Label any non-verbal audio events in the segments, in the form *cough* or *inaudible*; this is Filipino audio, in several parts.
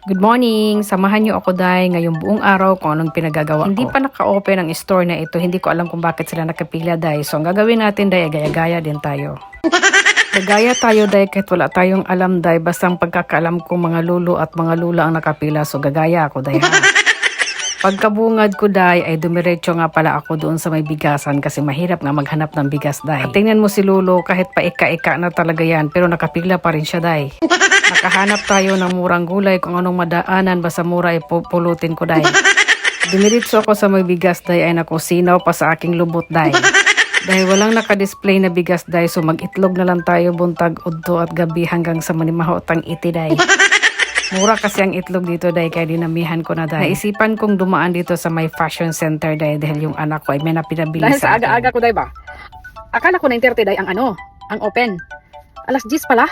Good morning! Samahan niyo ako dahil ngayong buong araw kung anong pinagagawa hindi ko. Hindi pa naka-open ang store na ito. Hindi ko alam kung bakit sila nakapila dahil. So ang gagawin natin dahil gaya-gaya din tayo. *laughs* Gagaya tayo dahil kahit wala tayong alam dahil basta ang pagkakaalam ko mga lulo at mga lula ang nakapila. So gagaya ako dahil. *laughs* Pagkabungad ko day ay dumiretso nga pala ako doon sa may bigasan kasi mahirap nga maghanap ng bigas day. At tingnan mo si Lolo kahit pa ika-ika na talaga yan pero nakapila pa rin siya day. *laughs* Nakahanap tayo ng murang gulay kung anong madaanan basta mura ay pu- pulutin ko day. Dumiretso ako sa may bigas day ay nakusinaw pa sa aking lubot day. Dahil walang nakadisplay na bigas day so mag-itlog na lang tayo buntag udto at gabi hanggang sa manimahot ang iti day. Mura kasi ang itlog dito dahil kaya dinamihan ko na dahil. Naisipan kong dumaan dito sa may fashion center dahil, dahil yung anak ko ay may napinabili Dahil sa sa akin. aga-aga ko, day ba? Akala ko 9.30, day, ang ano, ang open. Alas 10 pala.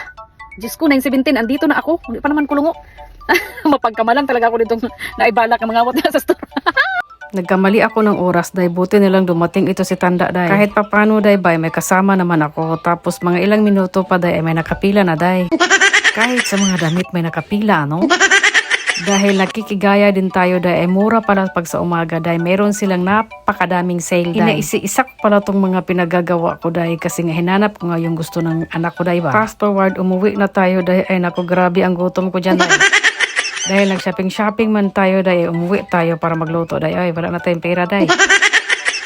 10 ko, 9.17, andito na ako. Hindi pa naman kulungo. *laughs* Mapagkamalan talaga ako ditong naibalak ang mga awat niya sa store. *laughs* Nagkamali ako ng oras dahil buti nilang dumating ito si Tanda dahil. Kahit papano dahil bay, may kasama naman ako. Tapos mga ilang minuto pa dahil ay may nakapila na dahil. *laughs* Kahit sa mga damit may nakapila, no? Dahil nakikigaya din tayo dahil ay mura pala pag sa umaga dahil meron silang napakadaming sale dahil. Inaisi-isa ko pala tong mga pinagagawa ko dahil kasi nga hinanap ko nga yung gusto ng anak ko dahil ba. Fast forward, umuwi na tayo dahil ay naku grabe ang gutom ko dyan dahil. *laughs* dahil nag-shopping-shopping man tayo dahil umuwi tayo para magluto dahil ay wala na tayong pera dahil.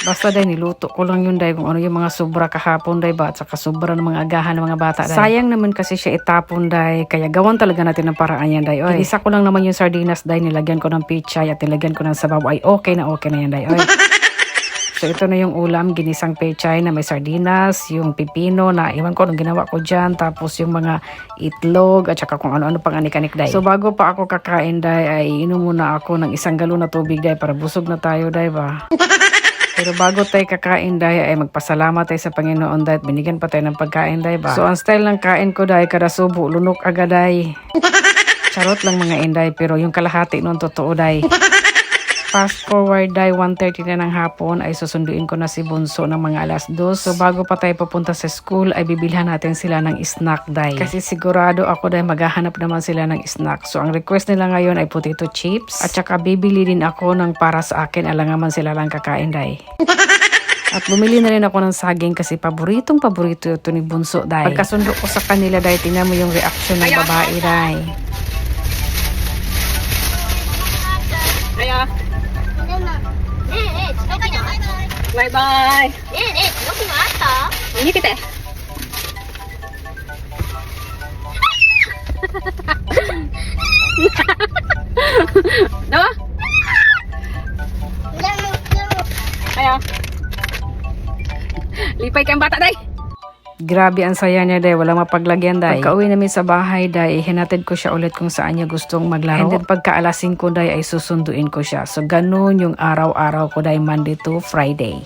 Basta dahil niluto ko lang yun dahil kung ano yung mga sobra kahapon dahil ba at saka sobra ng mga agahan ng mga bata dahil. Sayang naman kasi siya itapon dahil kaya gawan talaga natin ng paraan yan dahil. Oy. Isa ko lang naman yung sardinas dahil nilagyan ko ng pichay at nilagyan ko ng sabaw ay okay na okay na yan dahil. Oy. *laughs* So ito na yung ulam, ginisang pechay na may sardinas, yung pipino na iwan ko anong ginawa ko dyan, tapos yung mga itlog at saka kung ano-ano pang anik-anik dahil. So bago pa ako kakain dahil ay inom muna ako ng isang galon na tubig dahil para busog na tayo dahil ba. *laughs* Pero bago tayo kakain dahil ay magpasalamat tayo sa Panginoon dahil binigyan pa tayo ng pagkain dahil ba. So ang style ng kain ko dahil kada subo, lunok agad dahil. *laughs* Charot lang mga inday pero yung kalahati nun totoo dahil. Fast forward dahil 1.30 na ng hapon ay susunduin ko na si Bunso ng mga alas 2. So bago pa tayo papunta sa school ay bibilhan natin sila ng snack dahil. Kasi sigurado ako dahil maghahanap naman sila ng snack. So ang request nila ngayon ay potato chips. At saka bibili din ako ng para sa akin alangaman sila lang kakain dahil. *laughs* At bumili na rin ako ng saging kasi paboritong paborito ito ni Bunso dahil. Pagkasundo ko sa kanila dahil tingnan mo yung reaction ng babae dahil. Kaya, バイバイ bye-bye. ねえねえ記録があった Ini kita. Dawa? 裏の裏の Ayo. Lipay kayong bata, day. Grabe ang saya niya dahil walang mapaglagyan dahil. Pagka uwi namin sa bahay dahil hinatid ko siya ulit kung saan niya gustong maglaro. And then pagka alasin ko dahil ay susunduin ko siya. So ganun yung araw-araw ko dahil Monday to Friday.